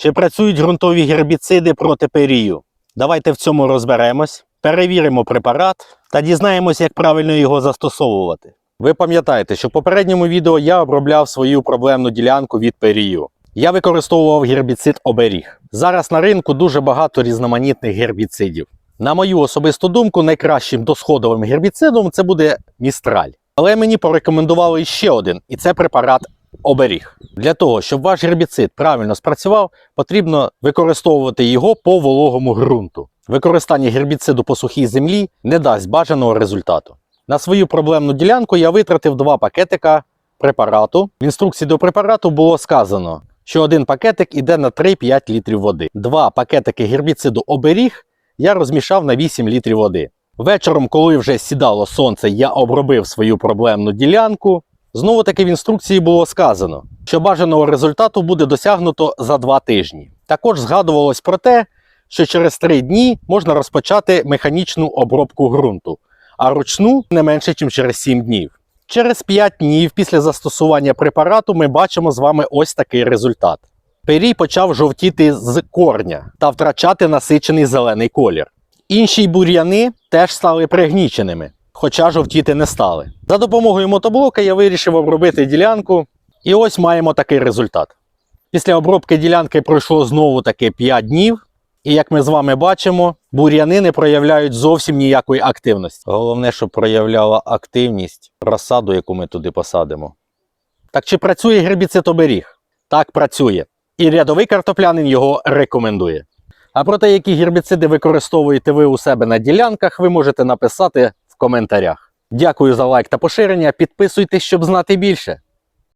Чи працюють ґрунтові гербіциди проти перію? Давайте в цьому розберемось, перевіримо препарат та дізнаємось, як правильно його застосовувати. Ви пам'ятаєте, що в попередньому відео я обробляв свою проблемну ділянку від перію. Я використовував гербіцид оберіг. Зараз на ринку дуже багато різноманітних гербіцидів. На мою особисту думку, найкращим досходовим гербіцидом це буде містраль. Але мені порекомендували ще один, і це препарат оберіг. Для того, щоб ваш гербіцид правильно спрацював, потрібно використовувати його по вологому ґрунту. Використання гербіциду по сухій землі не дасть бажаного результату. На свою проблемну ділянку я витратив два пакетика препарату. В інструкції до препарату було сказано, що один пакетик іде на 3-5 літрів води. Два пакетики гербіциду оберіг я розмішав на 8 літрів води. Вечором, коли вже сідало сонце, я обробив свою проблемну ділянку. Знову таки в інструкції було сказано, що бажаного результату буде досягнуто за 2 тижні. Також згадувалось про те, що через 3 дні можна розпочати механічну обробку ґрунту, а ручну не менше, ніж через 7 днів. Через 5 днів після застосування препарату ми бачимо з вами ось такий результат. Перій почав жовтіти з корня та втрачати насичений зелений колір. Інші бур'яни теж стали пригніченими, хоча жовтіти не стали. За допомогою мотоблока я вирішив обробити ділянку, і ось маємо такий результат. Після обробки ділянки пройшло знову таки 5 днів, і як ми з вами бачимо, бур'яни не проявляють зовсім ніякої активності. Головне, щоб проявляла активність розсаду, яку ми туди посадимо. Так чи працює гербіцид оберіг? Так працює. І рядовий картоплянин його рекомендує. А про те, які гербіциди використовуєте ви у себе на ділянках, ви можете написати коментарях. Дякую за лайк та поширення. Підписуйтесь, щоб знати більше.